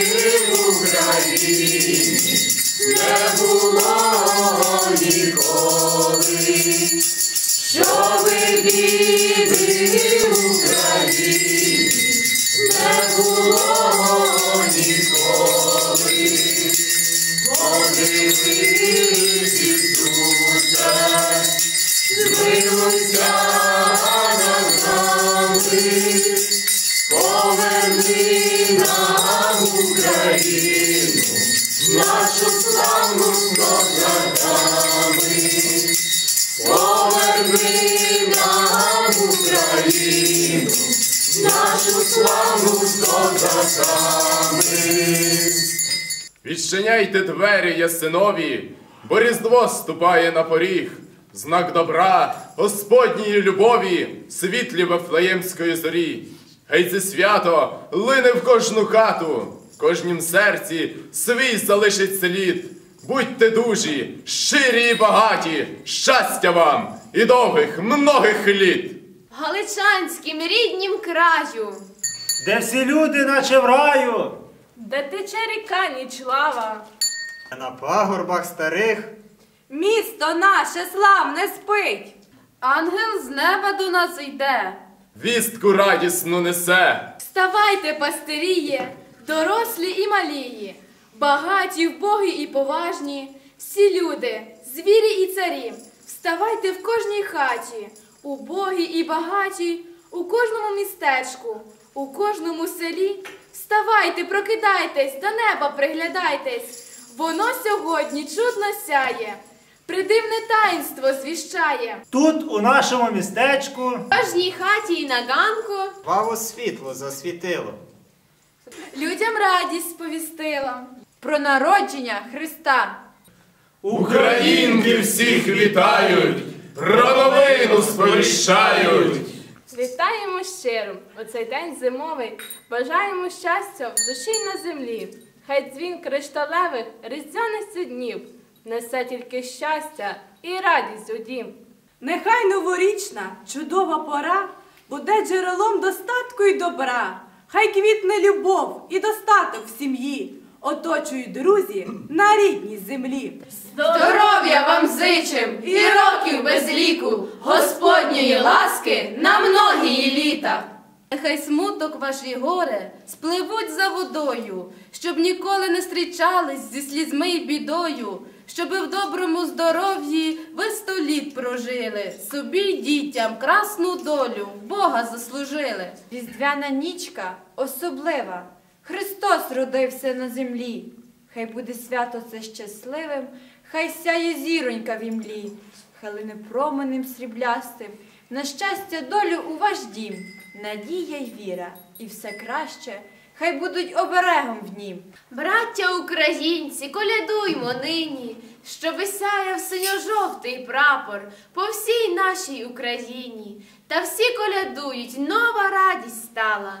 в Україні не було ніколи, щоби біди в Україні не було ніколи, Боже. Відчиняйте двері ясинові, бо різдво ступає на поріг, знак добра, Господньої любові, світлі Вифлеємської зорі. Гей це свято лине в кожну хату, в кожнім серці свій залишить слід. Будьте дужі, щирі і багаті, щастя вам і довгих, многих літ. Галичанським ріднім краю, Де всі люди, наче в раю. де тече ріка нічлава. На пагорбах старих Місто наше славне спить. Ангел з неба до нас йде. Вістку радісну несе. Вставайте, пастиріє, дорослі і малії, багаті, вбогі і поважні, всі люди, звірі і царі, вставайте в кожній хаті, убогі і багаті, у кожному містечку, у кожному селі. Вставайте, прокидайтесь, до неба приглядайтесь, воно сьогодні чудно сяє, придивне таїнство звіщає. Тут, у нашому містечку, В кожній хаті і на ганку Ваву світло засвітило. людям радість сповістила про народження Христа. Українки всіх вітають, про новину сповіщають. Вітаємо щиро у цей день зимовий, бажаємо щастя в душі на землі. Хай дзвін кришталевих різдвяних днів несе тільки щастя і радість у дім. Нехай новорічна, чудова пора буде джерелом достатку і добра. Хай квітне любов і достаток в сім'ї, оточують друзі на рідній землі. Здоров'я вам зичим і років без ліку, Господньої ласки на многії літа. Нехай смуток ваш і горе спливуть за водою, щоб ніколи не зустрічались зі слізьми й бідою, щоби в доброму здоров'ї ви сто літ прожили, собі й дітям красну долю в Бога заслужили. Різдвяна нічка особлива. Христос родився на землі. Хай буде свято це щасливим, хай сяє зіронька в імлі, хай променем сріблястим, на щастя долю у ваш дім, надія й віра, і все краще, хай будуть оберегом в нім. Браття українці, колядуймо нині, щоби сяяв синьо-жовтий прапор по всій нашій Україні. Та всі колядують, нова радість стала.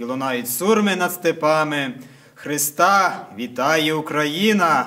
І лунають сурми над степами. Христа вітає Україна!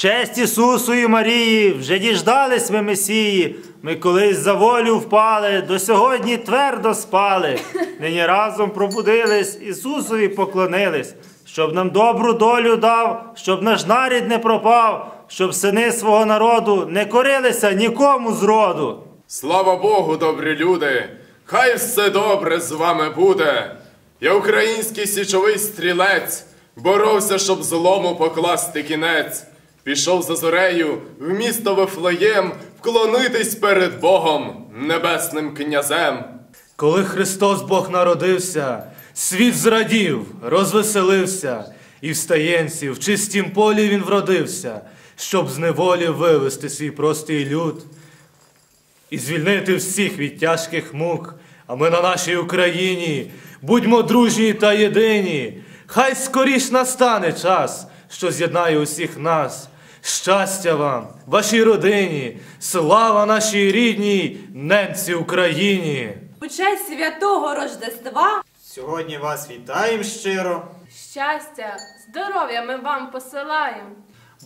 честь Ісусу і Марії, вже діждались ми Месії. Ми колись за волю впали, до сьогодні твердо спали. Нині разом пробудились, Ісусові поклонились, щоб нам добру долю дав, щоб наш нарід не пропав, щоб сини свого народу не корилися нікому з роду. Слава Богу, добрі люди! Хай все добре з вами буде. Я український січовий стрілець, боровся, щоб злому покласти кінець. Пішов за зорею в місто Вифлеєм вклонитись перед Богом, небесним князем. Коли Христос Бог народився, світ зрадів, розвеселився, і в стаєнці, в чистім полі він вродився, щоб з неволі вивести свій простий люд і звільнити всіх від тяжких мук. А ми на нашій Україні будьмо дружні та єдині. Хай скоріш настане час, що з'єднає усіх нас. Щастя вам, вашій родині, слава нашій рідній ненці Україні! У честь святого Рождества Сьогодні вас вітаємо щиро. Щастя, здоров'я ми вам посилаємо.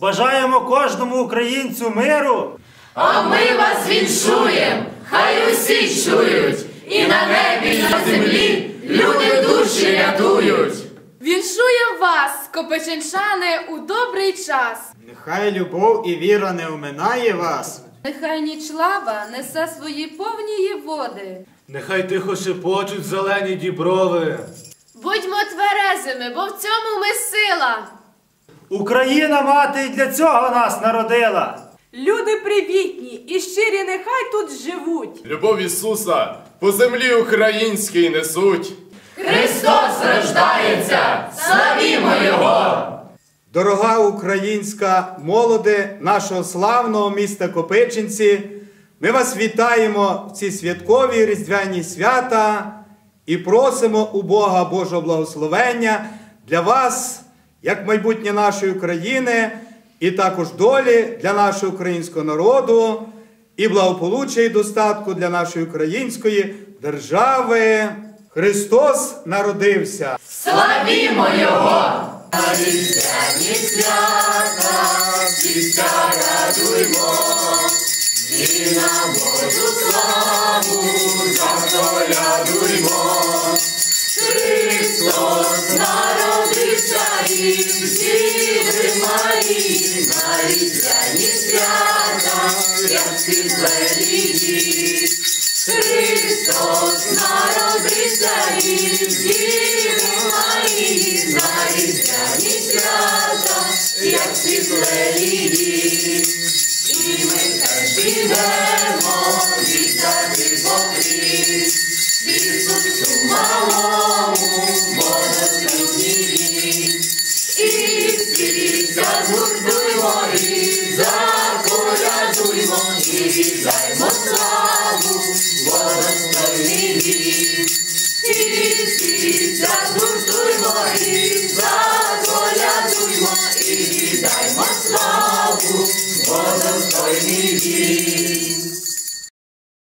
Бажаємо кожному українцю миру. А ми вас віншуєм, хай усі чують, і на небі, і на землі люди душі рятують. Віншуєм вас, копиченчани, у добрий час. Нехай любов і віра не оминає вас. Нехай ніч лава несе свої повні води. Нехай тихо шепочуть зелені діброви. Будьмо тверезими, бо в цьому ми сила. Україна мати і для цього нас народила. люди привітні і щирі нехай тут живуть. Любов Ісуса по землі українській несуть. Христос рождається, славімо Його! Дорога українська молоде нашого славного міста Копичинці, ми вас вітаємо в ці святкові різдвяні свята і просимо у Бога Божого благословення для вас, як майбутнє нашої України, і також долі для нашого українського народу, і благополуччя і достатку для нашої української держави. Христос народився. Славімо Його! Христос народився і